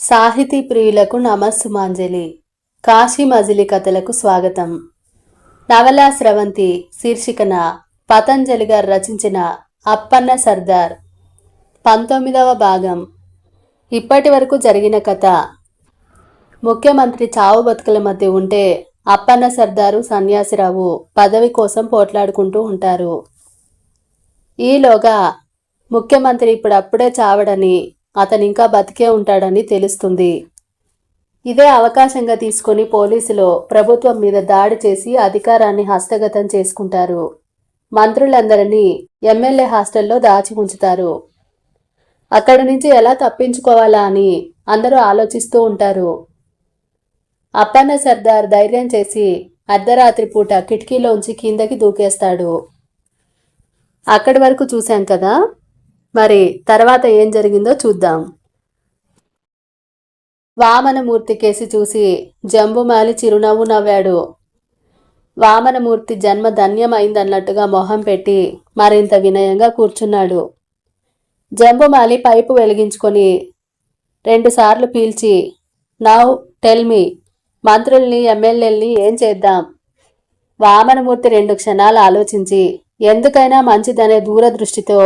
సాహితీ ప్రియులకు నమస్సుమాంజలి. కాశీ మజిలి కథలకు స్వాగతం. నవలా స్రవంతి శీర్షికన పతంజలి గారు రచించిన అప్పన్న సర్దార్. పంతొమ్మిదవ భాగం. ఇప్పటి వరకు జరిగిన కథ. ముఖ్యమంత్రి చావు బతుకుల మధ్య ఉంటే అప్పన్న సర్దారు సన్యాసిరావు పదవి కోసం పోట్లాడుకుంటూ ఉంటారు. ఈలోగా ముఖ్యమంత్రి ఇప్పుడప్పుడే చావడని అతను ఇంకా బతికే ఉంటాడని తెలుస్తుంది. ఇదే అవకాశంగా తీసుకొని పోలీసులు ప్రభుత్వం మీద దాడి చేసి అధికారాన్ని హస్తగతం చేసుకుంటారు. మంత్రులందరినీ ఎమ్మెల్యే హాస్టల్లో దాచి ఉంచుతారు. అక్కడి నుంచి ఎలా తప్పించుకోవాలా అని అందరూ ఆలోచిస్తూ ఉంటారు. అప్పన్న సర్దార్ ధైర్యం చేసి అర్ధరాత్రి పూట కిటికీలోంచి కిందకి దూకేస్తాడు. అక్కడి వరకు చూశాం కదా? మరి తర్వాత ఏం జరిగిందో చూద్దాం. వామనమూర్తి కేసి చూసి జంబుమాలి చిరునవ్వు నవ్వాడు. వామనమూర్తి జన్మ ధన్యమైందన్నట్టుగా మొహం పెట్టి మరింత వినయంగా కూర్చున్నాడు. జంబుమాలి పైపు వెలిగించుకొని రెండుసార్లు పీల్చి నౌ టెల్ మీ మంత్రుల్ని ఎమ్మెల్యేల్ని ఏం చేద్దాం? వామనమూర్తి రెండు క్షణాలు ఆలోచించి ఎందుకైనా మంచిదనే దూరదృష్టితో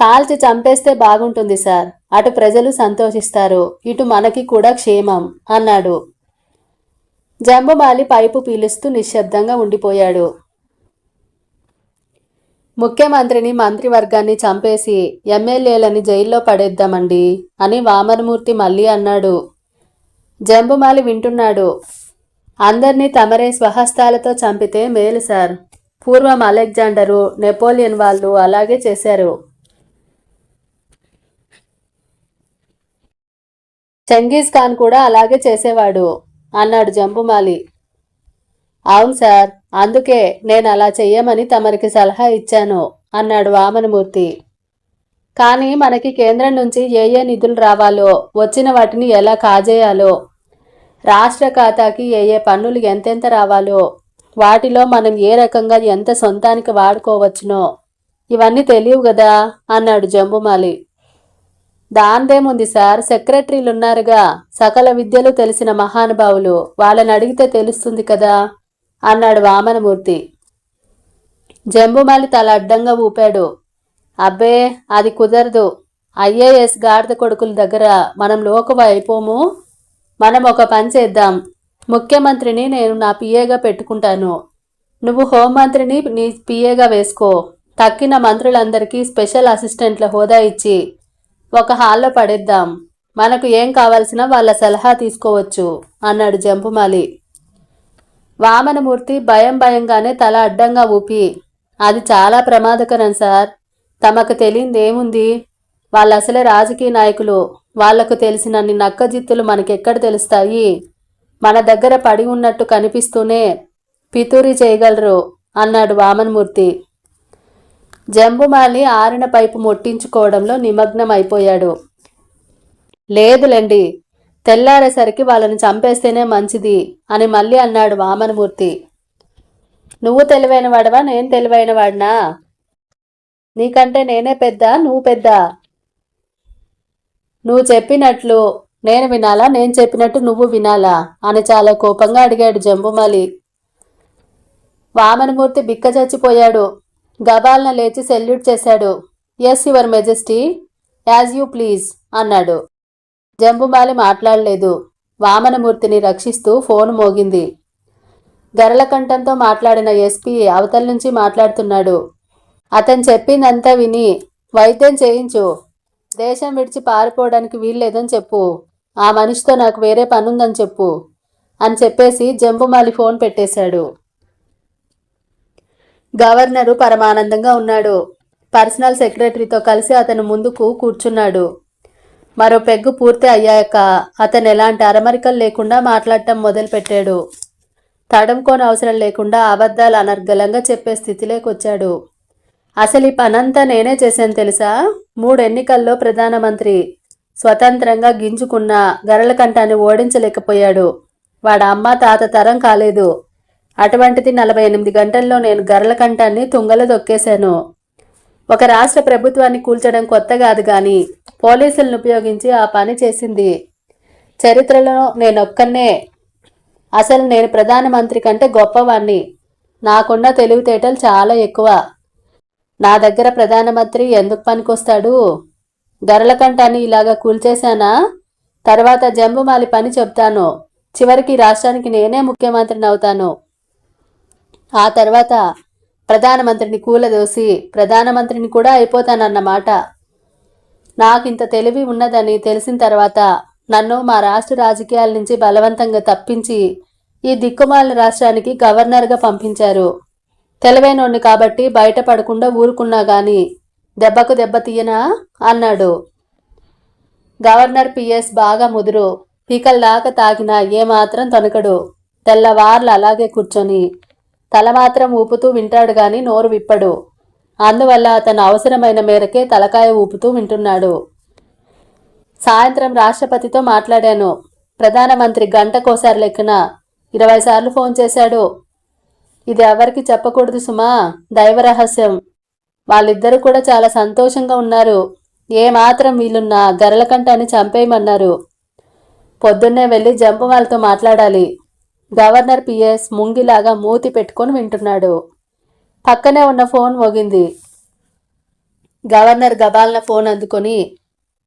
కాల్చి చంపేస్తే బాగుంటుంది సార్. అటు ప్రజలు సంతోషిస్తారు ఇటు మనకి కూడా క్షేమం అన్నాడు. జంబుమాలి పైపు పీలుస్తూ నిశ్శబ్దంగా ఉండిపోయాడు. ముఖ్యమంత్రిని మంత్రివర్గాన్ని చంపేసి ఎమ్మెల్యేలని జైల్లో పడేద్దామండి అని వామనమూర్తి మళ్ళీ అన్నాడు. జంబుమాలి వింటున్నాడు. అందర్నీ తమరే స్వహస్తాలతో చంపితే మేలు సార్. పూర్వం అలెగ్జాండరు నెపోలియన్ వాళ్ళు అలాగే చేశారు. చంగీజ్ ఖాన్ కూడా అలాగే చేసేవాడు అన్నాడు జంబుమాలి. అవును సార్ అందుకే నేను అలా చెయ్యమని తమరికి సలహా ఇచ్చాను అన్నాడు వామనమూర్తి. కానీ మనకి కేంద్రం నుంచి ఏ ఏ నిధులు రావాలో వచ్చిన వాటిని ఎలా కాజేయాలో రాష్ట్ర ఖాతాకి ఏ ఏ పన్నులు ఎంతెంత రావాలో వాటిలో మనం ఏ రకంగా ఎంత సొంతానికి వాడుకోవచ్చునో ఇవన్నీ తెలియవు కదా అన్నాడు జంబుమాలి. దాందేముంది సార్? సెక్రటరీలు ఉన్నారుగా సకల విద్యలు తెలిసిన మహానుభావులు. వాళ్ళని అడిగితే తెలుస్తుంది కదా? అన్నాడు వామనమూర్తి. జంబుమాలి తల అడ్డంగా ఊపాడు. అబ్బే అది కుదరదు. ఐఏఎస్ గాడిద కొడుకుల దగ్గర మనం లోకువ అయిపోము. మనం ఒక పని చేద్దాం. ముఖ్యమంత్రిని నేను నా పిఏగా పెట్టుకుంటాను. నువ్వు హోంమంత్రిని నీ పిఏగా వేసుకో. తక్కిన మంత్రులందరికీ స్పెషల్ అసిస్టెంట్ల హోదా ఇచ్చి ఒక హాల్లో పడేద్దాం. మనకు ఏం కావాల్సిన వాళ్ళ సలహా తీసుకోవచ్చు అన్నాడు జంపుమాలి. వామనమూర్తి భయం భయంగానే తల అడ్డంగా ఊపి అది చాలా ప్రమాదకరం సార్. తమకు తెలియంది ఏముంది? వాళ్ళు అసలే రాజకీయ నాయకులు వాళ్ళకు తెలిసినన్ని నక్కజిత్తులు మనకెక్కడ తెలుస్తాయి? మన దగ్గర పడి ఉన్నట్టు కనిపిస్తూనే పితూరి చేయగలరు అన్నాడు వామనమూర్తి. జంబుమాలి ఆరిన పైపు ముట్టించుకోవడంలో నిమగ్నం అయిపోయాడు లేదులేండి తెల్లారేసరికి వాళ్ళని చంపేస్తేనే మంచిది అని మళ్ళీ అన్నాడు వామనమూర్తి. నువ్వు తెలివైన వాడవా నేను తెలివైన వాడినా నీకంటే నేనే పెద్ద నువ్వు పెద్ద? నువ్వు చెప్పినట్లు నేను వినాలా నేను చెప్పినట్టు నువ్వు వినాలా? అని చాలా కోపంగా అడిగాడు జంబుమాలి. వామనమూర్తి బిక్క చచ్చిపోయాడు గబాల్న లేచి సెల్యూట్ చేశాడు. Yes your majesty as you please అన్నాడు. జంబుమాలి మాట్లాడలేదు. వామనమూర్తిని రక్షిస్తూ ఫోన్ మోగింది. గరళకంఠంతో మాట్లాడిన ఎస్పీ అవతల నుంచి మాట్లాడుతున్నాడు. అతను చెప్పిందంతా విని వైద్యం చేయించు. దేశం విడిచి పారిపోవడానికి వీల్లేదని చెప్పు. ఆ మనిషితో నాకు వేరే పనుందని చెప్పు అని చెప్పేసి జంబుమాలి ఫోన్ పెట్టేశాడు. గవర్నరు పరమానందంగా ఉన్నాడు. పర్సనల్ సెక్రటరీతో కలిసి అతను ముందుకు కూర్చున్నాడు. మరో పెగ్గు పూర్తి అయ్యాక అతను ఎలాంటి అరమరికలు లేకుండా మాట్లాడటం మొదలుపెట్టాడు. తడంకోని అవసరం లేకుండా అబద్ధాలు అనర్గళంగా చెప్పే స్థితిలోకి వచ్చాడు. అసలు ఈ పనంతా నేనే చేశాను తెలుసా? మూడు ఎన్నికల్లో ప్రధానమంత్రి స్వతంత్రంగా గింజుకున్న గరళకంఠాన్ని ఓడించలేకపోయాడు. వాడ అమ్మ తాత తరం కాలేదు. అటువంటిది నలభై ఎనిమిది గంటల్లో నేను గరళకంఠాన్ని తుంగలో దొక్కేశాను ఒక రాష్ట్ర ప్రభుత్వాన్ని కూల్చడం కొత్త కాదు కానీ పోలీసులను ఉపయోగించి ఆ పని చేసింది. చరిత్రలో నేనొక్కనే అసలు నేను ప్రధానమంత్రి కంటే గొప్పవాణ్ణి. నాకున్న తెలివితేటలు చాలా ఎక్కువ. నా దగ్గర ప్రధానమంత్రి ఎందుకు పనికొస్తాడు? గరలకంటాన్ని ఇలాగా కూల్చేశానా? తర్వాత జంబుమాలి పని చెప్తాను. చివరికి రాష్ట్రానికి నేనే ముఖ్యమంత్రిని అవుతాను. ఆ తర్వాత ప్రధానమంత్రిని కూలదోసి ప్రధానమంత్రిని కూడా అయిపోతానన్నమాట. నాకింత తెలివి ఉన్నదని తెలిసిన తర్వాత నన్ను మా రాష్ట్ర రాజకీయాల నుంచి బలవంతంగా తప్పించి ఈ దిక్కుమాల రాష్ట్రానికి గవర్నర్గా పంపించారు. తెలివైనోడిని కాబట్టి బయటపడకుండా ఊరుకున్నా గాని దెబ్బకు దెబ్బ తీయనా? అన్నాడు. గవర్నర్ పిఎస్ బాగా ముదురు. పీకల్లాగా తాగినా ఏమాత్రం తొనకడు. తెల్లవార్లు అలాగే కూర్చొని తల మాత్రం ఊపుతూ వింటాడు గాని నోరు విప్పడు. అందువల్ల అతను అవసరమైన మేరకే తలకాయ ఊపుతూ వింటున్నాడు. సాయంత్రం రాష్ట్రపతితో మాట్లాడాను. ప్రధానమంత్రి గంటకోసారి లెక్కన ఇరవై సార్లు ఫోన్ చేశాడు. ఇది ఎవరికి చెప్పకూడదు సుమా దైవ రహస్యం. వాళ్ళిద్దరూ కూడా చాలా సంతోషంగా ఉన్నారు. ఏ మాత్రం వీలున్నా గరలకంటాన్ని చంపేయమన్నారు. పొద్దున్నే వెళ్ళి జంపు వాళ్ళతో మాట్లాడాలి. గవర్నర్ పిఎస్ ముంగిలాగా మూతి పెట్టుకొని వింటున్నాడు. పక్కనే ఉన్న ఫోన్ మోగింది. గవర్నర్ గబాల్న ఫోన్ అందుకొని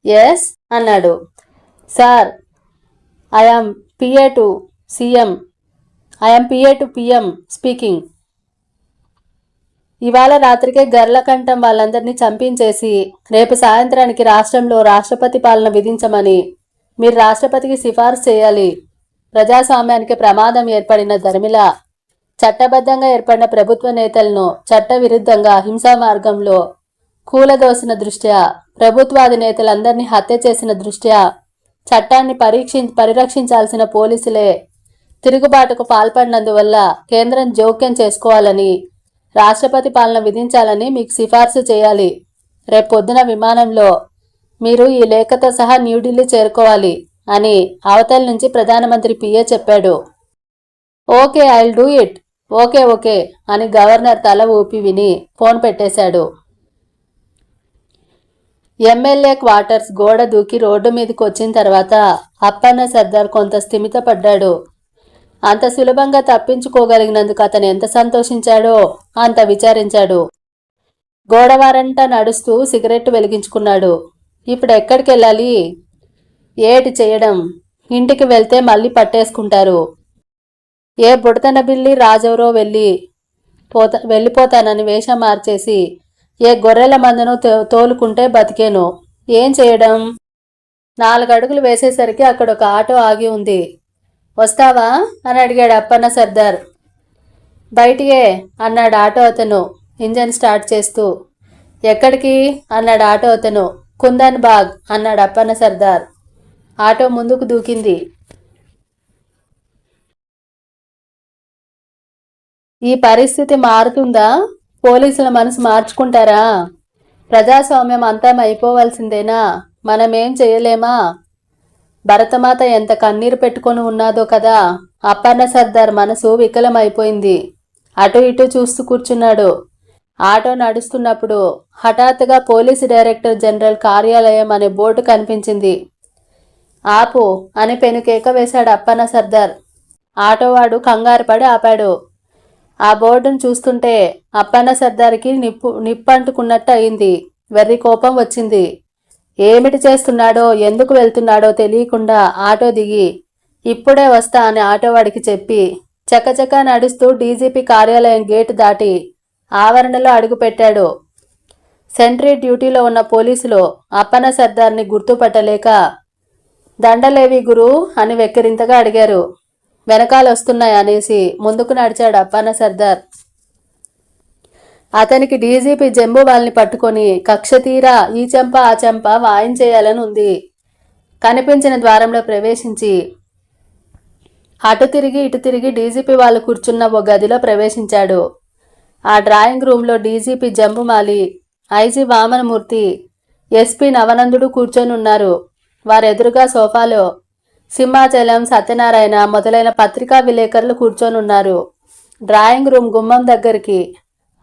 ఎస్ అన్నాడు. Sir I am PA to CM I'm PA to PM speaking. ఇవాళ రాత్రికే గర్లకంఠం వాళ్ళందరినీ చంపించేసి రేపు సాయంత్రానికి రాష్ట్రంలో రాష్ట్రపతి పాలన విధించమని మీరు రాష్ట్రపతికి సిఫార్సు చేయాలి. ప్రజాస్వామ్యానికి ప్రమాదం ఏర్పడిన ధర్మిల చట్టబద్ధంగా ఏర్పడిన ప్రభుత్వ నేతలను చట్టవిరుద్ధంగా హింసా మార్గంలో కూలదోసిన దృష్ట్యా ప్రభుత్వాది నేతలందరినీ హత్య చేసిన దృష్ట్యా చట్టాన్ని పరీక్షి పరిరక్షించాల్సిన పోలీసులే తిరుగుబాటుకు పాల్పడినందువల్ల కేంద్రం జోక్యం చేసుకోవాలని రాష్ట్రపతి పాలన విధించాలని మీకు సిఫార్సు చేయాలి. రేపు విమానంలో మీరు ఈ లేఖతో సహా న్యూఢిల్లీ చేరుకోవాలి. అని అవతల నుంచి ప్రధానమంత్రి పిఏ చెప్పాడు. Okay I'll do it. Okay okay అని గవర్నర్ తల ఊపి విని ఫోన్ పెట్టేశాడు. ఎమ్మెల్యే క్వార్టర్స్ గోడ దూకి రోడ్డు మీదకి వచ్చిన తర్వాత అప్పన్న సర్దార్ కొంత స్థిమితపడ్డాడు అంత సులభంగా తప్పించుకోగలిగినందుకు అతను ఎంత సంతోషించాడో అంత విచారించాడు. గోడవారంట నడుస్తూ సిగరెట్ వెలిగించుకున్నాడు. ఇప్పుడు ఎక్కడికి వెళ్ళాలి ఏటి చేయడం? ఇంటికి వెళ్తే మళ్ళీ పట్టేసుకుంటారు. ఏ బుడతన బిల్లి రాజవరో వెళ్ళి పోత వెళ్ళిపోతానని వేషం మార్చేసి ఏ గొర్రెల మందను తో- తోలుకుంటే బతికేను. ఏం చేయడం? నాలుగు అడుగులు వేసేసరికి అక్కడ ఒక ఆటో ఆగి ఉంది. వస్తావా? అని అడిగాడు అప్పన్న సర్దార్. బయటికే అన్నాడు ఆటో అతను ఇంజన్ స్టార్ట్ చేస్తూ. ఎక్కడికి? అన్నాడు ఆటో అతను. కుందన్ బాగ్ అన్నాడు అప్పన్న సర్దార్. ఆటో ముందుకు దూకింది. ఈ పరిస్థితి మారుతుందా? పోలీసుల మనసు మార్చుకుంటారా? ప్రజాస్వామ్యం అంతం అయిపోవలసిందేనా? మనమేం చేయలేమా? భరతమాత ఎంత కన్నీరు పెట్టుకొని ఉన్నాదో కదా? అప్పన్న సర్దార్ మనసు వికలమైపోయింది. అటు ఇటు చూస్తూ కూర్చున్నాడు. ఆటో నడుస్తున్నప్పుడు హఠాత్తుగా పోలీసు డైరెక్టర్ జనరల్ కార్యాలయం అనే బోర్డు కనిపించింది. ఆపు అని పెనుకేక వేశాడు అప్పన్న సర్దార్. ఆటోవాడు కంగారుపడి ఆపాడు. ఆ బోర్డును చూస్తుంటే అప్పన్న సర్దార్కి నిప్పు నిప్పంటుకున్నట్టు అయింది. వెర్రి కోపం వచ్చింది. ఏమిటి చేస్తున్నాడో ఎందుకు వెళ్తున్నాడో తెలియకుండా ఆటో దిగి ఇప్పుడే వస్తా అని ఆటోవాడికి చెప్పి చకచక నడుస్తూ డీజీపీ కార్యాలయం గేటు దాటి ఆవరణలో అడుగుపెట్టాడు. సెంట్రీ డ్యూటీలో ఉన్న పోలీసులు అప్పన్న సర్దార్ని గుర్తుపట్టలేక దండలేవి గురు అని వెక్కిరింతగా అడిగారు. వెనకాల వస్తున్నాయి అనేసి ముందుకు నడిచాడు అప్పన్న సర్దార్. అతనికి డీజీపీ జంబు వాళ్ళని పట్టుకొని కక్ష తీరా ఈ చెంప ఆ చెంప వాయించేయాలని ఉంది. కనిపించిన ద్వారంలో ప్రవేశించి అటు తిరిగి ఇటు తిరిగి డీజీపీ వాళ్ళు కూర్చున్న ఓ గదిలో ప్రవేశించాడు. ఆ డ్రాయింగ్ రూమ్లో DGP Jambumali IG Vamanamurthy SP Navanandudu కూర్చొని ఉన్నారు వారెదురుగా సోఫాలో సింహాచలం సత్యనారాయణ మొదలైన పత్రికా విలేకరులు కూర్చొని ఉన్నారు డ్రాయింగ్ రూమ్ గుమ్మం దగ్గరికి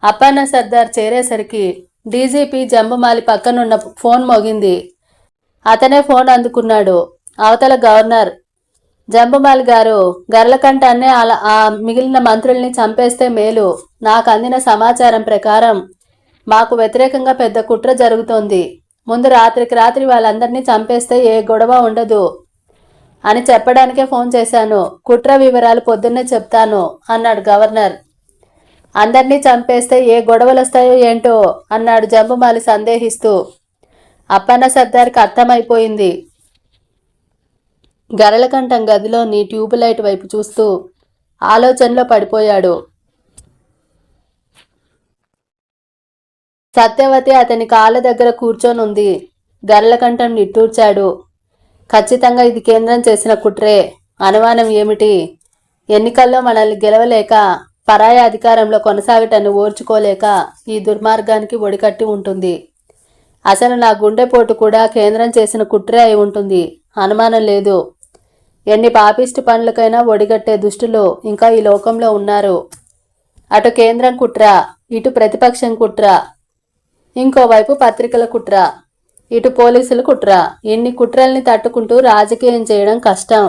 అప్పన్న సర్దార్ చేరేసరికి డీజీపీ జంబుమాలి పక్కనున్న ఫోన్ మోగింది. అతనే ఫోన్ అందుకున్నాడు. అవతల గవర్నర్ జంబుమాలి గారు గర్లకంఠాన్నే అలా ఆ మిగిలిన మంత్రుల్ని చంపేస్తే మేలు. నాకు అందిన సమాచారం ప్రకారం మాకు వ్యతిరేకంగా పెద్ద కుట్ర జరుగుతోంది. ముందు రాత్రికి రాత్రి వాళ్ళందరినీ చంపేస్తే ఏ గొడవ ఉండదు అని చెప్పడానికే ఫోన్ చేశాను. కుట్ర వివరాలు పొద్దున్నే చెప్తాను అన్నాడు గవర్నర్. అందరినీ చంపేస్తే ఏ గొడవలు వస్తాయో ఏంటో అన్నాడు జంబుమాలి సందేహిస్తూ. అప్పన్న సర్దార్కి అర్థమైపోయింది. గరళకంఠం గదిలోని ట్యూబ్ లైట్ వైపు చూస్తూ ఆలోచనలో పడిపోయాడు. సత్యవతి అతని కాళ్ళ దగ్గర కూర్చొని ఉంది నిట్టూర్చాడు. ఖచ్చితంగా ఇది కేంద్రం చేసిన కుట్రే. అనుమానం ఏమిటి? ఎన్నికల్లో మనల్ని గెలవలేక పరాయ అధికారంలో కొనసాగటాన్ని ఓర్చుకోలేక ఈ దుర్మార్గానికి ఒడికట్టి ఉంటుంది. అసలు నా గుండెపోటు కూడా కేంద్రం చేసిన కుట్రే అయి ఉంటుంది. అనుమానం లేదు. ఎన్ని పాపిష్టి పనులకైనా ఒడిగట్టే దుష్టులు ఇంకా ఈ లోకంలో ఉన్నారు. అటు కేంద్రం కుట్ర ఇటు ప్రతిపక్షం కుట్ర ఇంకోవైపు పత్రికల కుట్ర. ఇటు పోలీసుల కుట్ర. ఎన్ని కుట్రల్ని తట్టుకుంటూ రాజకీయం చేయడం కష్టం.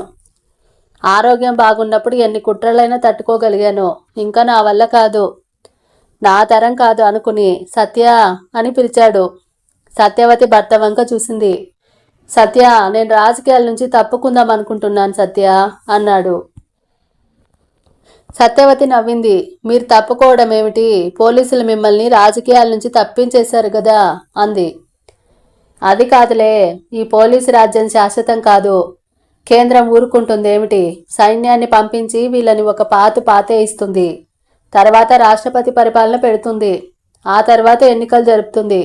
ఆరోగ్యం బాగున్నప్పుడు ఎన్ని కుట్రలైనా తట్టుకోగలిగాను. ఇంకా నా వల్ల కాదు. నా తరం కాదు అనుకుని సత్య అని పిలిచాడు. సత్యవతి భర్త వంక చూసింది. సత్య నేను రాజకీయాల నుంచి తప్పుకుందాం అనుకుంటున్నాను సత్య అన్నాడు. సత్యవతి నవ్వింది. మీరు తప్పుకోవడం ఏమిటి పోలీసులు మిమ్మల్ని రాజకీయాల నుంచి తప్పించేశారు కదా అంది. అది కాదులే ఈ పోలీసు రాజ్యం శాశ్వతం కాదు. కేంద్రం ఊరుకుంటుంది ఏమిటి సైన్యాన్ని పంపించి వీళ్ళని ఒక పాతు పాతే ఇస్తుంది. తర్వాత రాష్ట్రపతి పరిపాలన పెడుతుంది. ఆ తర్వాత ఎన్నికలు జరుపుతుంది.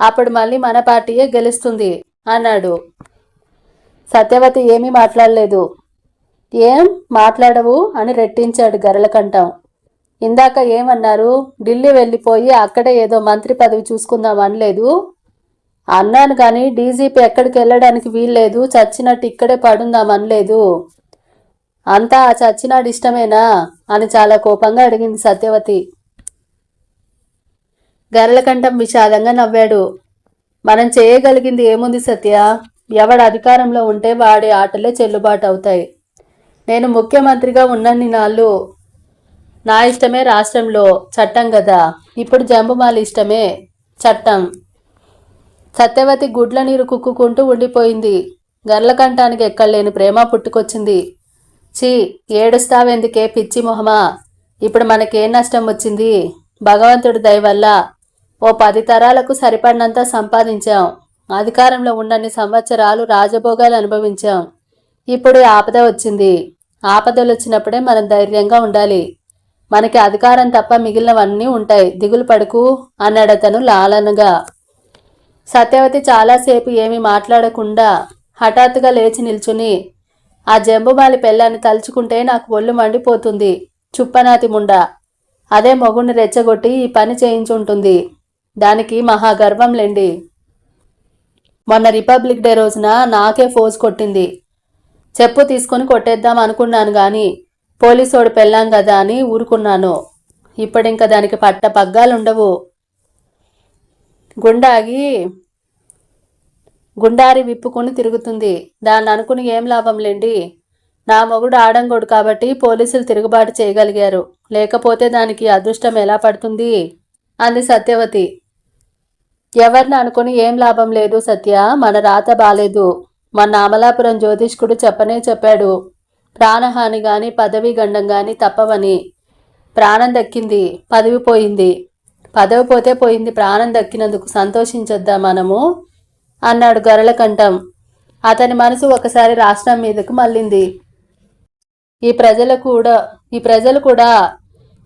అప్పుడు మళ్ళీ మన పార్టీయే గెలుస్తుంది అన్నాడు. సత్యవతి ఏమీ మాట్లాడలేదు. ఏం మాట్లాడవు అని రెట్టించాడు గరళకంఠం ఇందాక ఏమన్నారు? ఢిల్లీ వెళ్ళిపోయి అక్కడే ఏదో మంత్రి పదవి చూసుకుందాం అనలేదు? అన్నాను కానీ డీజీపీ ఎక్కడికి వెళ్ళడానికి వీల్లేదు. చచ్చినట్టు ఇక్కడే పడుందాం అనలేదు. అంతా ఆ చచ్చినాడు ఇష్టమేనా? అని చాలా కోపంగా అడిగింది సత్యవతి. గరళకంఠం విషాదంగా నవ్వాడు. మనం చేయగలిగింది ఏముంది సత్య? ఎవడు అధికారంలో ఉంటే వాడి ఆటలే చెల్లుబాటు అవుతాయి. నేను ముఖ్యమంత్రిగా ఉన్నన్ని నాళ్ళు నా ఇష్టమే రాష్ట్రంలో చట్టం కదా ఇప్పుడు జంబుమాల ఇష్టమే చట్టం. సత్యవతి గుడ్ల నీరు కుక్కుకుంటూ ఉండిపోయింది. గర్లకంఠానికి ఎక్కడలేని ప్రేమ పుట్టుకొచ్చింది. ఛీ ఏడుస్తావెందుకే పిచ్చి మొహమా? ఇప్పుడు మనకేం నష్టం వచ్చింది? భగవంతుడి దయవల్ల ఓ పది తరాలకు సరిపడినంత సంపాదించాం. అధికారంలో ఉన్నన్ని సంవత్సరాలు రాజభోగాలు అనుభవించాం. ఇప్పుడు ఆపద వచ్చింది. ఆపదలు వచ్చినప్పుడే మనం ధైర్యంగా ఉండాలి. మనకి అధికారం తప్ప మిగిలినవన్నీ ఉంటాయి. దిగులు పడుకు అన్నాడతను లాలనగా. సత్యవతి చాలాసేపు ఏమీ మాట్లాడకుండా హఠాత్తుగా లేచి నిల్చుని ఆ జంబుమాలి పెళ్ళాన్ని తలుచుకుంటే నాకు ఒళ్ళు మండిపోతుంది. చుప్పనాతి ముండ. అదే మొగుణ్ణి రెచ్చగొట్టి ఈ పని చేయించుంటుంది. దానికి మహా గర్వంలేండి మొన్న రిపబ్లిక్ డే రోజున నాకే ఫోజ్ కొట్టింది. చెప్పు తీసుకొని కొట్టేద్దాం అనుకున్నాను గాని పోలీసోడు పెళ్ళాం కదా అని ఊరుకున్నాను. ఇప్పుడింక దానికి పట్ట పగ్గాలుండవు. గుండాగి గుండారి విప్పుకొని తిరుగుతుంది. దాన్ని అనుకుని ఏం లాభంలేండి నా మొగుడు ఆడంగోడు కాబట్టి పోలీసులు తిరుగుబాటు చేయగలిగారు. లేకపోతే దానికి అదృష్టం ఎలా పడుతుంది? అంది సత్యవతి. ఎవరిని అనుకుని ఏం లాభం లేదు సత్య మన రాత బాలేదు. మొన్న అమలాపురం జ్యోతిష్కుడు చెప్పనే చెప్పాడు. ప్రాణహాని గాని పదవి గండం గాని తప్పవని. ప్రాణం దక్కింది పదవి పోయింది. పదవి పోతే పోయింది ప్రాణం దక్కినందుకు సంతోషించొద్దా మనము? అన్నాడు గరళకంఠం. అతని మనసు ఒకసారి రాష్ట్రం మీదకు మళ్ళింది. ఈ ప్రజలు కూడా ఈ ప్రజలు కూడా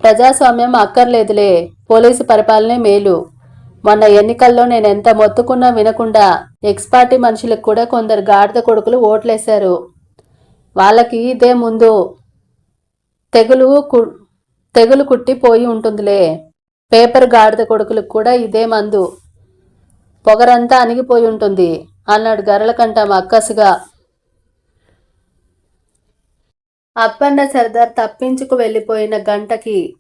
ప్రజాస్వామ్యం అక్కర్లేదులే. పోలీసు పరిపాలనే మేలు. మొన్న ఎన్నికల్లో నేను ఎంత మొత్తుకున్నా వినకుండా ఎక్స్ పార్టీ మనుషులకు కూడా కొందరు గాడిద కొడుకులు ఓట్లేశారు. వాళ్ళకి ఇదే ముందు తెగులు కు- తెగులు కుట్టిపోయి ఉంటుందిలే. పేపర్ గాడిద కొడుకులకు కూడా ఇదే మందు. పొగరంతా అణిగిపోయి ఉంటుంది. అన్నాడు గరళకంఠం అక్కసుగా అప్పన్న సర్దార్ తప్పించుకు వెళ్ళిపోయిన గంటకి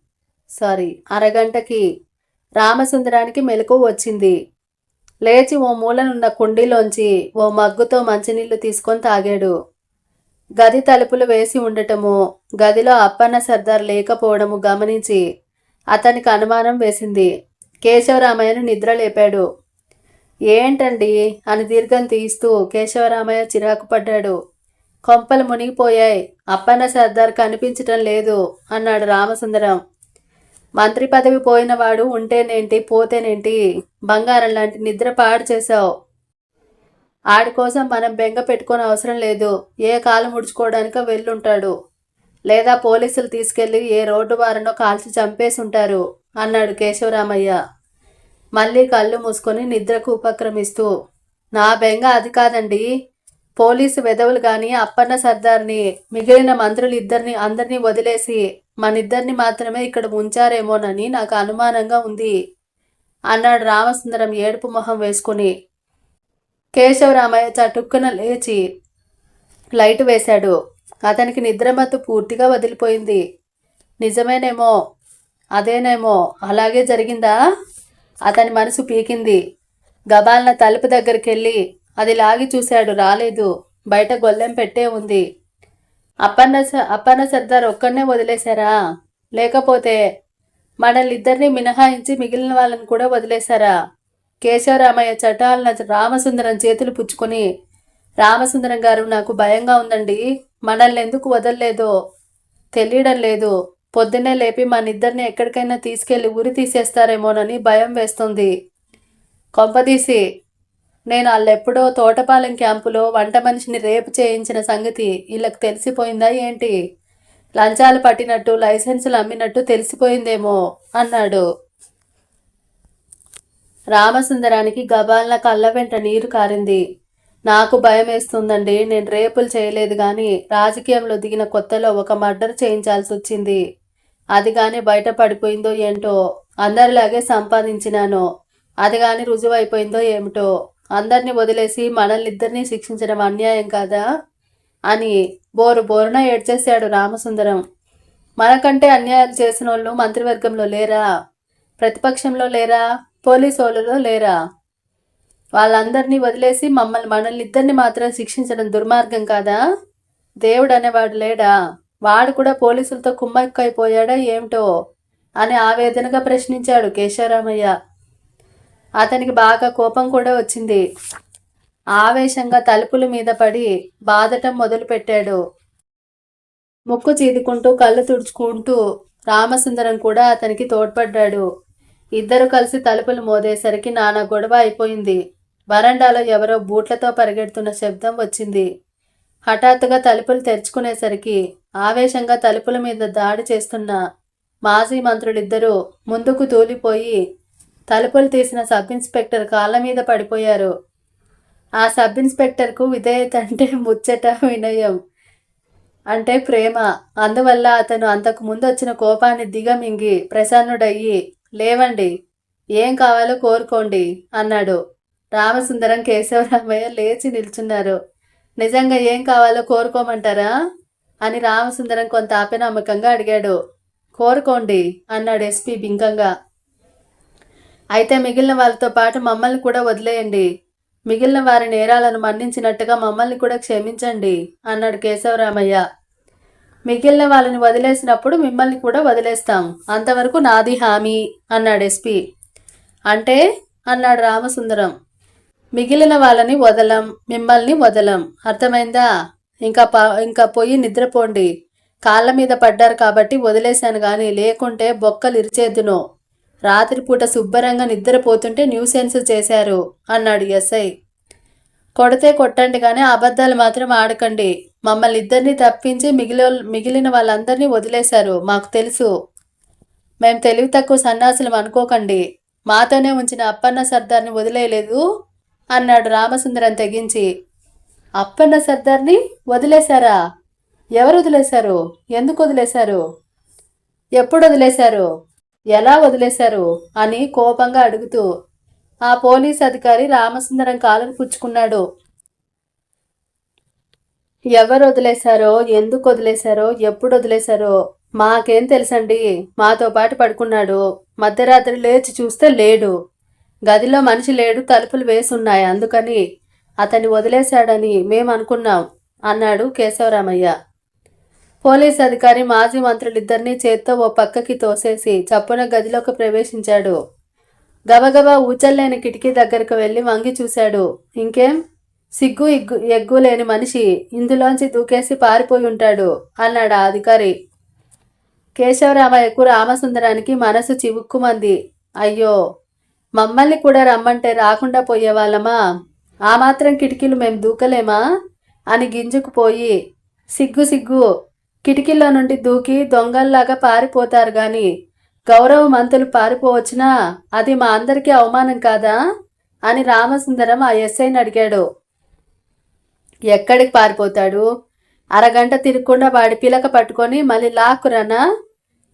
సారీ అరగంటకి రామసుందరానికి మెలకు వచ్చింది. లేచి ఓ మూలనున్న కుండీలోంచి ఓ మగ్గుతో మంచినీళ్ళు తీసుకొని తాగాడు. గది తలుపులు వేసి ఉండటము గదిలో అప్పన్న సర్దార్ లేకపోవడము గమనించి అతనికి అనుమానం వేసింది. కేశవరామయ్యను నిద్ర లేపాడు. ఏంటండి? అని దీర్ఘం తీస్తూ కేశవరామయ్య చిరాకు పడ్డాడు. కొంపలు మునిగిపోయాయి. అప్పన్న సర్దార్ కనిపించటం లేదు అన్నాడు రామసుందరం. మంత్రి పదవి పోయినవాడు ఉంటేనేంటి పోతేనేంటి బంగారం లాంటి నిద్ర పాడు చేశావు. ఆడి కోసం మనం బెంగ పెట్టుకోని అవసరం లేదు. ఏ కాలు ముడుచుకోవడానికో వెళ్ళుంటాడు. లేదా పోలీసులు తీసుకెళ్ళి ఏ రోడ్డు వారనో కాల్చి చంపేసి ఉంటారు అన్నాడు కేశవరామయ్య. మళ్ళీ కళ్ళు మూసుకొని నిద్రకు ఉపక్రమిస్తూ నా బెంగ అది కాదండి పోలీసు వెధవులు గాని అప్పన్న సర్దార్ని మిగిలిన మంత్రులు ఇద్దరిని అందరినీ వదిలేసి మనిద్దరిని మాత్రమే ఇక్కడ ఉంచారేమోనని నాకు అనుమానంగా ఉంది. అన్నాడు రామసుందరం ఏడుపు మొహం వేసుకుని. కేశవరామయ్య చటుక్కున లేచి లైట్ వేశాడు. అతనికి నిద్రమత్తు పూర్తిగా వదిలిపోయింది. నిజమేనేమో అదేనేమో అలాగే జరిగిందా? అతని మనసు పీకింది. గబాల్న తలుపు దగ్గరికి వెళ్ళి అది లాగి చూశాడు. రాలేదు. బయట గొల్లెం పెట్టే ఉంది. అప్పన్న స- అప్పన్న సర్దార్ ఒక్కడనే వదిలేశారా? లేకపోతే మనల్నిద్దరినీ మినహాయించి మిగిలిన వాళ్ళని కూడా వదిలేశారా? కేశవరామయ్య చటాలన రామసుందరం చేతులు పుచ్చుకొని రామసుందరం గారు నాకు భయంగా ఉందండి. మనల్ని ఎందుకు వదలలేదో? తెలియడం లేదు. పొద్దున్నే లేపి మనిద్దరిని ఎక్కడికైనా తీసుకెళ్ళి ఉరి తీసేస్తారేమోనని భయం వేస్తుంది. కొంపదీసి నేను వాళ్ళెప్పుడో తోటపాలెం క్యాంపులో వంట మనిషిని రేపు చేయించిన సంగతి వీళ్ళకి తెలిసిపోయిందా ఏంటి? లంచాలు పట్టినట్టు లైసెన్సులు అమ్మినట్టు తెలిసిపోయిందేమో అన్నాడు. రామసుందరానికి గబాలన కళ్ళ వెంట నీరు కారింది. నాకు భయం వేస్తుందండి నేను రేపులు చేయలేదు కానీ రాజకీయంలో దిగిన కొత్తలో ఒక మర్డర్ చేయించాల్సి వచ్చింది అది కానీ బయట పడిపోయిందో ఏంటో అందరిలాగే సంపాదించినాను అది కానీ రుజువైపోయిందో ఏమిటో అందరినీ వదిలేసి మనల్ని ఇద్దరినీ శిక్షించడం అన్యాయం కాదా? అని బోరు బోరున ఏడ్చేశాడు రామసుందరం. మనకంటే అన్యాయాలు చేసిన వాళ్ళు మంత్రివర్గంలో లేరా? ప్రతిపక్షంలో లేరా? పోలీసు వాళ్ళలో లేరా? వాళ్ళందరినీ వదిలేసి మమ్మల్ని మనల్ని ఇద్దరిని మాత్రం శిక్షించడం దుర్మార్గం కాదా? దేవుడు అనేవాడు లేడా? వాడు కూడా పోలీసులతో కుమ్మక్కైపోయాడా ఏమిటో? అని ఆవేదనగా ప్రశ్నించాడు కేశవరామయ్య. అతనికి బాగా కోపం కూడా వచ్చింది. ఆవేశంగా తలుపుల మీద పడి బాధటం మొదలుపెట్టాడు. ముక్కు చీదుకుంటూ కళ్ళు తుడుచుకుంటూ రామసుందరం కూడా అతనికి తోడ్పడ్డాడు. ఇద్దరు కలిసి తలుపులు మోదేసరికి నానా గొడవ అయిపోయింది. వరండాలో ఎవరో బూట్లతో పరిగెడుతున్న శబ్దం వచ్చింది. హఠాత్తుగా తలుపులు తెరుచుకునేసరికి ఆవేశంగా తలుపుల మీద దాడి చేస్తున్న మాజీ మంత్రులిద్దరూ ముందుకు తూలిపోయి తలుపులు తీసిన సబ్ ఇన్స్పెక్టర్ కాళ్ళ మీద పడిపోయారు. ఆ సబ్ ఇన్స్పెక్టర్కు విధేయత అంటే ముచ్చట వినయం అంటే ప్రేమ. అందువల్ల అతను అంతకు ముందు వచ్చిన కోపాన్ని దిగమింగి ప్రసన్నుడయ్యి లేవండి ఏం కావాలో కోరుకోండి అన్నాడు. రామసుందరం కేశవరామయ్య లేచి నిల్చున్నారు. నిజంగా ఏం కావాలో కోరుకోమంటారా? అని రామసుందరం కొంత ఆపనమ్మకంగా అడిగాడు. కోరుకోండి అన్నాడు ఎస్పీ బింకంగా. అయితే మిగిలిన వాళ్ళతో పాటు మమ్మల్ని కూడా వదిలేయండి. మిగిలిన వారి నేరాలను మన్నించినట్టుగా మమ్మల్ని కూడా క్షమించండి అన్నాడు కేశవరామయ్య. మిగిలిన వాళ్ళని వదిలేసినప్పుడు మిమ్మల్ని కూడా వదిలేస్తాం. అంతవరకు నాది హామీ అన్నాడు ఎస్పీ. అంటే అన్నాడు రామసుందరం మిగిలిన వాళ్ళని వదలం మిమ్మల్ని వదలం. అర్థమైందా? ఇంకా ప ఇంకా పోయి నిద్రపోండి. కాళ్ళ మీద పడ్డారు కాబట్టి వదిలేశాను కానీ లేకుంటే బొక్కలు ఇరిచేద్దును. రాత్రిపూట శుభ్రంగా నిద్రపోతుంటే న్యూసెన్స్ చేశారు అన్నాడు ఎస్ఐ. కొడితే కొట్టండి కానీ అబద్ధాలు మాత్రం ఆడకండి. మమ్మల్ని ఇద్దరిని తప్పించి మిగిలి మిగిలిన వాళ్ళందరినీ వదిలేశారు మాకు తెలుసు. మేము తెలివి తక్కువ సన్నాసులం అనుకోకండి. మాతోనే ఉంచిన అప్పన్న సర్దార్ని వదిలేయలేదు అన్నాడు రామసుందరం తెగించి. అప్పన్న సర్దార్ని వదిలేశారా? ఎవరు వదిలేశారు? ఎందుకు వదిలేశారు? ఎప్పుడు వదిలేశారు? ఎలా వదిలేశారు? అని కోపంగా అడుగుతూ ఆ పోలీస్ అధికారి రామసుందరం కాలను పుచ్చుకున్నాడు. ఎవరు వదిలేశారో? ఎందుకు వదిలేశారో? ఎప్పుడు వదిలేశారో? మాకేం తెలుసండి? మాతో పాటు పడుకున్నాడు. మధ్యరాత్రి లేచి చూస్తే లేడు. గదిలో మనిషి లేడు తలుపులు వేసి ఉన్నాయి అందుకని అతన్ని వదిలేశాడని మేము అనుకున్నాం అన్నాడు కేశవరామయ్య. పోలీస్ అధికారి మాజీ మంత్రులిద్దరినీ చేత్తో ఓ పక్కకి తోసేసి చప్పున గదిలోకి ప్రవేశించాడు. గబగబా ఊచల్లేని కిటికీ దగ్గరకు వెళ్ళి వంగి చూశాడు. ఇంకేం? సిగ్గు ఇగ్గు ఎగ్గు లేని మనిషి ఇందులోంచి దూకేసి పారిపోయి ఉంటాడు అన్నాడు ఆ అధికారి. కేశవరామయ్యకు రామసుందరానికి మనసు చివుక్కుమంది. అయ్యో! మమ్మల్ని కూడా రమ్మంటే రాకుండా పోయేవాళ్ళమా? ఆ మాత్రం కిటికీలు మేము దూకలేమా? అని గింజుకుపోయి సిగ్గు సిగ్గు కిటికీలో నుండి దూకి దొంగల్లాగా పారిపోతారు గాని గౌరవ మంతులు పారిపోవచ్చునా? అది మా అందరికీ అవమానం కాదా? అని రామసుందరం ఆ ఎస్ఐని అడిగాడు. ఎక్కడికి పారిపోతాడు? అరగంట తిరగకుండా వాడి పిలక పట్టుకొని మళ్ళీ లాక్కురానా?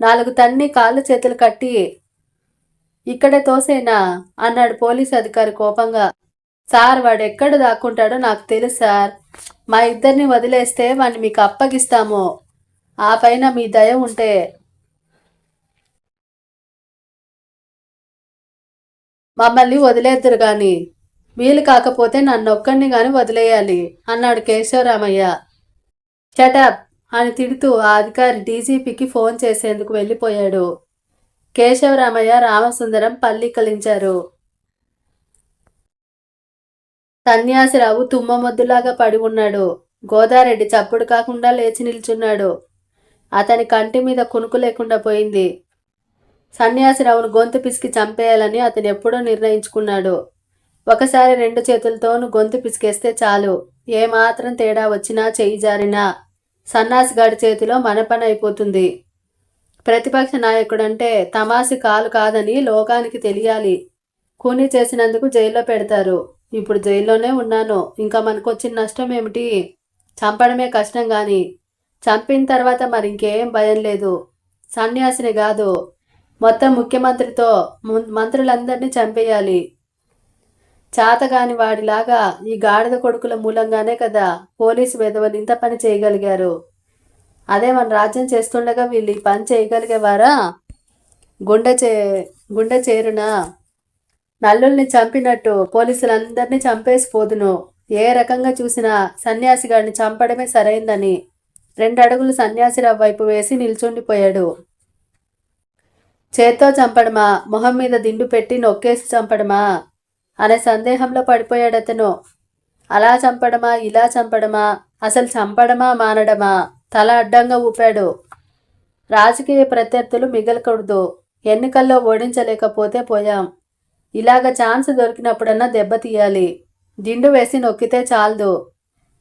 నాలుగు తన్ని కాళ్ళు చేతులు కట్టి ఇక్కడే తోసేనా? అన్నాడు పోలీస్ అధికారి కోపంగా. సార్ వాడు ఎక్కడ దాక్కుంటాడో నాకు తెలుసు సార్. మా ఇద్దరిని వదిలేస్తే వాడిని మీకు అప్పగిస్తాము. ఆ పైన మీ దయ ఉంటే. మమ్మల్ని వదిలేద్దరు గాని. వీలు కాకపోతే నన్నొక్కడిని గాని వదిలేయాలి అన్నాడు కేశవరామయ్య. షటప్ అని తిడుతూ ఆ అధికారి డీజీపీకి ఫోన్ చేసేందుకు వెళ్ళిపోయాడు. కేశవరామయ్య రామసుందరం పల్లికలించారు సన్యాసిరావు తుమ్మమొద్దులాగా పడి ఉన్నాడు. గోదారెడ్డి చప్పుడు కాకుండా లేచి నిల్చున్నాడు. అతని కంటి మీద కునుకు లేకుండా పోయింది. సన్యాసిరావును గొంతు పిసికి చంపేయాలని అతను ఎప్పుడో నిర్ణయించుకున్నాడు. ఒకసారి రెండు చేతులతోనూ గొంతు పిసికేస్తే చాలు. ఏమాత్రం తేడా వచ్చినా చెయ్యి జారినా సన్నాసిగాడి చేతిలో మన పని అయిపోతుంది. ప్రతిపక్ష నాయకుడంటే తమాసి కాలు కాదని లోకానికి తెలియాలి. కూని చేసినందుకు జైల్లో పెడతారు. ఇప్పుడు జైల్లోనే ఉన్నాను. ఇంకా మనకు వచ్చిన నష్టం ఏమిటి చంపడమే కష్టం కానీ చంపిన తర్వాత మరి ఇంకేం భయం లేదు. సన్యాసిని కాదు మొత్తం ముఖ్యమంత్రితో ము- మంత్రులందరినీ చంపేయాలి. చాతగాని వాడిలాగా ఈ గాడిద కొడుకుల మూలంగానే కదా పోలీసు విధవలు ఇంత పని చేయగలిగారు. అదే మన రాజ్యం చేస్తుండగా వీళ్ళు ఈ పని చేయగలిగేవారా? గుండె చే గుండె చేరునా నల్లుల్ని చంపినట్టు పోలీసులందరినీ చంపేసి పోదును ఏ రకంగా చూసినా సన్యాసి గారిని చంపడమే సరైందని రెండు అడుగులు సన్యాసిరావు వైపు వేసి నిల్చుండిపోయాడు. చేత్తో చంపడమా? మొహం మీద దిండు పెట్టి నొక్కేసి చంపడమా? అనే సందేహంలో పడిపోయాడు అతను అలా చంపడమా? ఇలా చంపడమా? అసలు చంపడమా? మానడమా? తల అడ్డంగా ఊపాడు. రాజకీయ ప్రత్యర్థులు మిగలకూడదు. ఎన్నికల్లో ఓడించలేకపోతే పోయాం. ఇలాగ ఛాన్స్ దొరికినప్పుడన్నా దెబ్బతీయాలి. దిండు వేసి నొక్కితే చాలదు.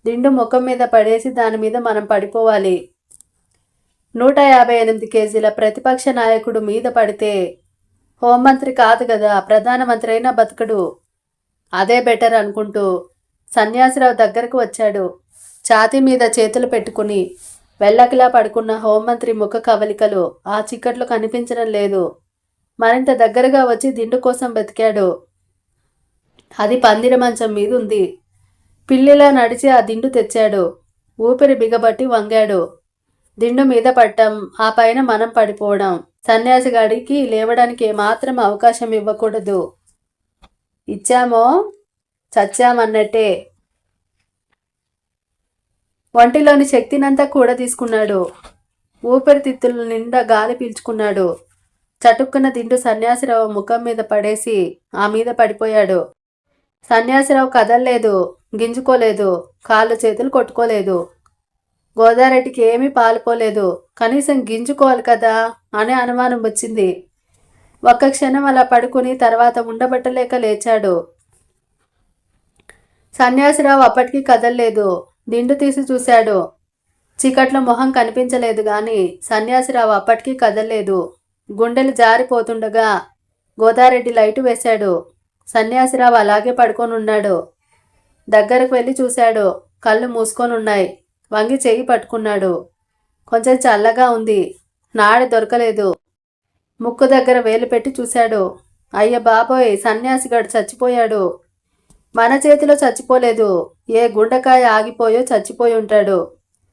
దిండు ముఖం మీద పడేసి దాని మీద మనం పడిపోవాలి. నూట యాభై ఎనిమిది కేజీల ప్రతిపక్ష నాయకుడు మీద పడితే హోంమంత్రి కాదు కదా ప్రధానమంత్రి అయినా బతకడు. అదే బెటర్ అనుకుంటూ సన్యాసిరావు దగ్గరకు వచ్చాడు. ఛాతీ మీద చేతులు పెట్టుకుని వెళ్ళకిలా పడుకున్న హోంమంత్రి ముఖ కవలికలు ఆ చిక్కట్లు కనిపించడం లేదు. మరింత దగ్గరగా వచ్చి దిండు కోసం వెతికాడు అది పందిర మంచం మీద ఉంది. పిల్లిలా నడిచి ఆ దిండు తెచ్చాడు. ఊపిరి బిగబట్టి వంగాడు. దిండు మీద పట్టం ఆ పైన మనం పడిపోవడం. సన్యాసిగాడికి లేవడానికి ఏమాత్రం అవకాశం ఇవ్వకూడదు. ఇచ్చామో చచ్చామన్నట్టే. ఒంటిలోని శక్తినంతా కూడా తీసుకున్నాడు. ఊపిరితిత్తుల నిండా గాలి పీల్చుకున్నాడు. చటుక్కున దిండు సన్యాసిరావు ముఖం మీద పడేసి ఆ మీద పడిపోయాడు. సన్యాసిరావు కదల్లేదు గింజుకోలేదు కాళ్ళు చేతులు కొట్టుకోలేదు. గోదారెడ్డికి ఏమీ పాలుపోలేదు. కనీసం గింజుకోవాలి కదా అనే అనుమానం వచ్చింది. ఒక్క క్షణం అలా పడుకుని తర్వాత ఉండబట్టలేక లేచాడు. సన్యాసిరావు అప్పటికీ కదల్లేదు. దిండు తీసి చూశాడు. చీకట్లో మొహం కనిపించలేదు గాని సన్యాసిరావు అప్పటికీ కదల్లేదు. గుండెలు జారిపోతుండగా గోదారెడ్డి లైటు వేశాడు. సన్యాసిరావు అలాగే పడుకొని ఉన్నాడు. దగ్గరకు వెళ్ళి చూశాడు. కళ్ళు మూసుకొని ఉన్నాయి. వంగి చెయ్యి పట్టుకున్నాడు. కొంచెం చల్లగా ఉంది. నాడి దొరకలేదు. ముక్కు దగ్గర వేలు పెట్టి చూశాడు. అయ్య బాబోయ్ సన్యాసిగాడు చచ్చిపోయాడు. మన చేతిలో చచ్చిపోలేదు. ఏ గుండెకాయ ఆగిపోయో చచ్చిపోయి ఉంటాడు.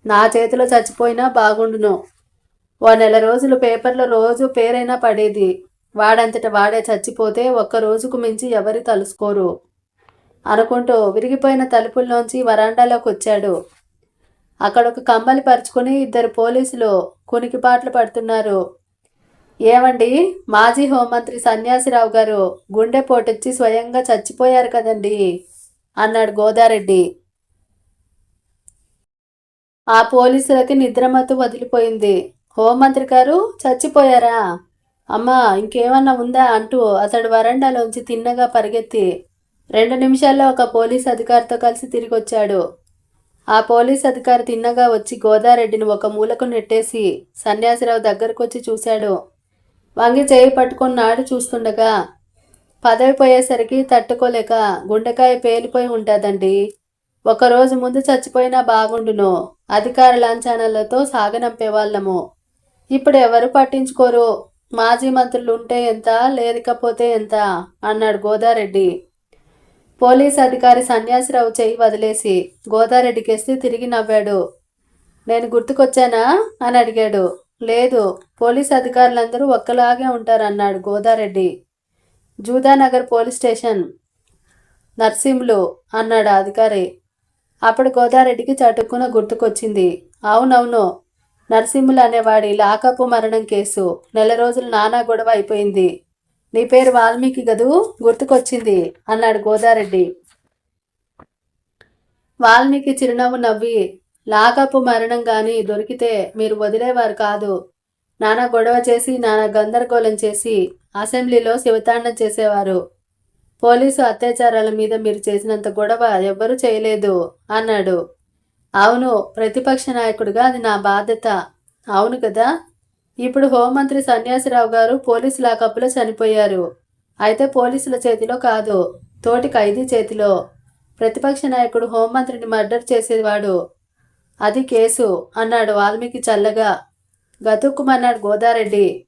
నా చేతిలో చచ్చిపోయినా బాగుండును. ఓ నెల రోజులు పేపర్లో రోజు పేరైనా పడేది. వాడంతట వాడే చచ్చిపోతే ఒక్క రోజుకు మించి ఎవరి తలుసుకోరు. అనుకుంటూ విరిగిపోయిన తలుపుల్లోంచి వరాండాలోకి వచ్చాడు. అక్కడ ఒక కమ్మలి పరుచుకుని ఇద్దరు పోలీసులు కునికిపాట్లు పడుతున్నారు. ఏమండి మాజీ హోంమంత్రి సన్యాసిరావు గారు గుండె పోటొచ్చి స్వయంగా చచ్చిపోయారు కదండి? అన్నాడు గోదారెడ్డి. ఆ పోలీసులకి నిద్రమత్తు వదిలిపోయింది. హోంమంత్రి గారు చచ్చిపోయారా? అమ్మా ఇంకేమన్నా ఉందా అంటూ అతడు వరండాలోంచి తిన్నగా పరిగెత్తి రెండు నిమిషాల్లో ఒక పోలీస్ అధికారితో కలిసి తిరిగి వచ్చాడు ఆ పోలీస్ అధికారి తిన్నగా వచ్చి గోదారెడ్డిని ఒక మూలకు నెట్టేసి సన్యాసిరావు దగ్గరకు వచ్చి చూశాడు. వంగి చేయి పట్టుకొని నాడు చూస్తుండగా పదవి పోయేసరికి తట్టుకోలేక గుండెకాయ పేలిపోయి ఉంటుందండి. ఒకరోజు ముందు చచ్చిపోయినా బాగుండును అధికార లాంఛనాలతో సాగనంపేవాళ్ళము ఇప్పుడు ఎవరు పట్టించుకోరు? మాజీ మంత్రులు ఉంటే ఎంత లేకపోతే ఎంత? అన్నాడు గోదారెడ్డి. పోలీస్ అధికారి సన్యాసిరావు చేయి వదిలేసి గోదారెడ్డికేసి తిరిగి నవ్వాడు. నేను గుర్తుకొచ్చానా? అని అడిగాడు. లేదు పోలీస్ అధికారులందరూ ఒక్కలాగే ఉంటారన్నాడు గోదారెడ్డి. Judanagar police station. నర్సింహులు అన్నాడు అధికారి. అప్పుడు గోదారెడ్డికి చటుక్కున గుర్తుకొచ్చింది. అవునవును నరసింహులు అనేవాడి లాకపు మరణం కేసు. నెల రోజులు నానా గొడవ అయిపోయింది. నీ పేరు వాల్మీకి గదు గుర్తుకొచ్చింది అన్నాడు గోదారెడ్డి. వాల్మీకి చిరునవ్వు నవ్వి లాకపు మరణం గాని దొరికితే మీరు వదిలేవారు కాదు. నానా గొడవ చేసి నానా గందరగోళం చేసి అసెంబ్లీలో శివతాండం చేసేవారు. పోలీసు అత్యాచారాల మీద మీరు చేసినంత గొడవ ఎవ్వరూ చేయలేదు అన్నాడు. అవును ప్రతిపక్ష నాయకుడిగా అది నా బాధ్యత. అవును కదా? ఇప్పుడు హోంమంత్రి సన్యాసిరావు గారు పోలీసు లాకప్పులో చనిపోయారు. అయితే పోలీసుల చేతిలో కాదు తోటి ఖైదీ చేతిలో. ప్రతిపక్ష నాయకుడు హోంమంత్రిని మర్డర్ చేసేవాడు. అది కేసు అన్నాడు వాల్మీకి చల్లగా. గతుక్కుమన్నాడు గోదారెడ్డి.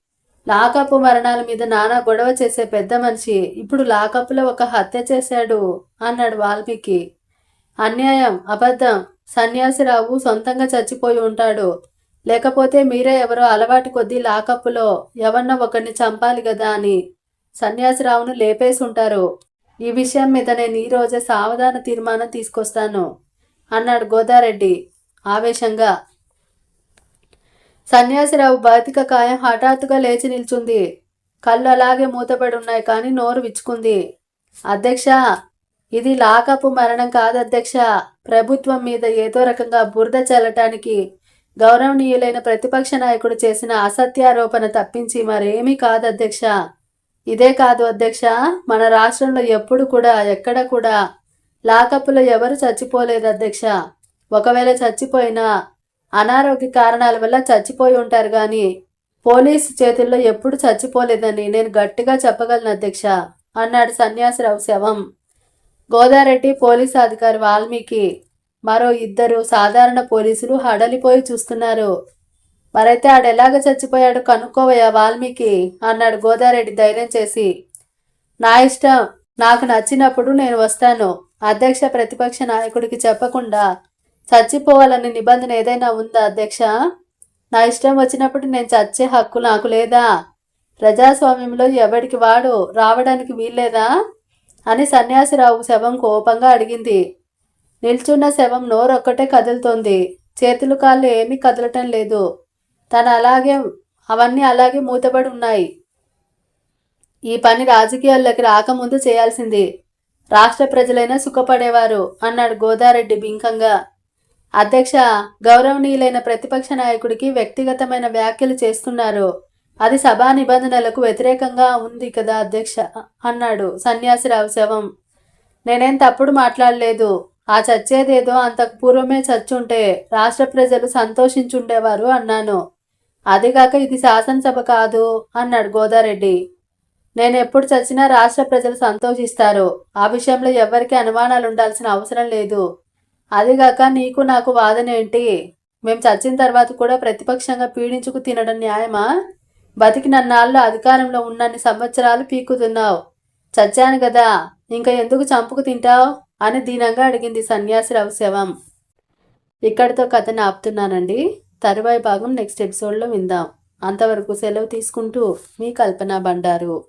లాకప్పు మరణాల మీద నానా గొడవ చేసే పెద్ద మనిషి ఇప్పుడు లాకప్పులో ఒక హత్య చేశాడు అన్నాడు వాల్మీకి. అన్యాయం అబద్ధం. సన్యాసిరావు సొంతంగా చచ్చిపోయి ఉంటాడు. లేకపోతే మీరే ఎవరో అలవాటు కొద్దీ లాకప్పులో ఎవరినో ఒకరిని చంపాలి కదా అని సన్యాసిరావును లేపేసి ఉంటారు ఈ విషయం మీద నేను ఈరోజే సావధాన తీర్మానం తీసుకొస్తాను అన్నాడు గోదారెడ్డి ఆవేశంగా. సన్యాసిరావు భౌతిక కాయం హఠాత్తుగా లేచి నిల్చుంది. కళ్ళు అలాగే మూతపడి ఉన్నాయి కానీ నోరు విచ్చుకుంది. అధ్యక్ష ఇది లాకపు మరణం కాదు అధ్యక్ష. ప్రభుత్వం మీద ఏదో రకంగా బురద చల్లటానికి గౌరవనీయులైన ప్రతిపక్ష నాయకుడు చేసిన అసత్యారోపణ తప్పించి మరేమీ కాదు అధ్యక్ష. ఇదే కాదు అధ్యక్ష మన రాష్ట్రంలో ఎప్పుడు కూడా ఎక్కడ కూడా లాకప్పులో ఎవరు చచ్చిపోలేదు అధ్యక్ష. ఒకవేళ చచ్చిపోయినా అనారోగ్య కారణాల వల్ల చచ్చిపోయి ఉంటారు కానీ పోలీసు చేతుల్లో ఎప్పుడు చచ్చిపోలేదని నేను గట్టిగా చెప్పగలను అధ్యక్ష అన్నాడు సన్యాసిరావు శవం. గోదారెడ్డి పోలీసు అధికారి వాల్మీకి మరో ఇద్దరు సాధారణ పోలీసులు హడలిపోయి చూస్తున్నారు. మరైతే ఆడెలాగ చచ్చిపోయాడు కనుక్కోవయ్యా వాల్మీకి అన్నాడు గోదారెడ్డి ధైర్యం చేసి. నా ఇష్టం నాకు నచ్చినప్పుడు నేను వస్తాను అధ్యక్ష ప్రతిపక్ష నాయకుడికి చెప్పకుండా చచ్చిపోవాలనే నిబంధన ఏదైనా ఉందా అధ్యక్ష? నా ఇష్టం వచ్చినప్పుడు నేను చచ్చే హక్కు నాకు లేదా? ప్రజాస్వామ్యంలో ఎవడికి వాడు? రావడానికి వీల్లేదా? అని సన్యాసిరావు శవం కోపంగా అడిగింది. నిల్చున్న శవం నోరొక్కటే కదులుతోంది. చేతులు కాళ్ళు ఏమీ కదలటం లేదు. తను అలాగే అవన్నీ అలాగే మూతపడి ఉన్నాయి. ఈ పని రాజకీయాల్లోకి రాకముందు చేయాల్సింది. రాష్ట్ర ప్రజలైనా సుఖపడేవారు అన్నాడు గోదారెడ్డి బింకంగా. అధ్యక్ష గౌరవనీయులైన ప్రతిపక్ష నాయకుడికి వ్యక్తిగతమైన వ్యాఖ్యలు చేస్తున్నారు. అది సభా నిబంధనలకు వ్యతిరేకంగా ఉంది కదా అధ్యక్ష అన్నాడు సన్యాసిరావు శవం. నేనేం తప్పుడు మాట్లాడలేదు. ఆ చచ్చేదేదో అంతకు పూర్వమే చచ్చుంటే రాష్ట్ర ప్రజలు సంతోషించుండేవారు అన్నాను. అదిగాక ఇది శాసనసభ కాదు అన్నాడు గోదారెడ్డి. నేను ఎప్పుడు చచ్చినా రాష్ట్ర ప్రజలు సంతోషిస్తారు. ఆ విషయంలో ఎవరికి అనుమానాలు ఉండాల్సిన అవసరం లేదు. అదిగాక నీకు నాకు వాదనేంటి మేము చచ్చిన తర్వాత కూడా ప్రతిపక్షంగా పీడించుకు తినడం న్యాయమా? బతికినన్నాళ్ళు అధికారంలో ఉన్నన్ని సంవత్సరాలు పీకుతున్నావు. చచ్చాను కదా ఇంకా ఎందుకు చంపుకు తింటావు? అని దీనంగా అడిగింది సన్యాసిరావు శవం. ఇక్కడితో కథను ఆపుతున్నానండి తరువాయి భాగం నెక్స్ట్ ఎపిసోడ్లో విందాం. అంతవరకు సెలవు తీసుకుంటూ మీ కల్పన బండారు.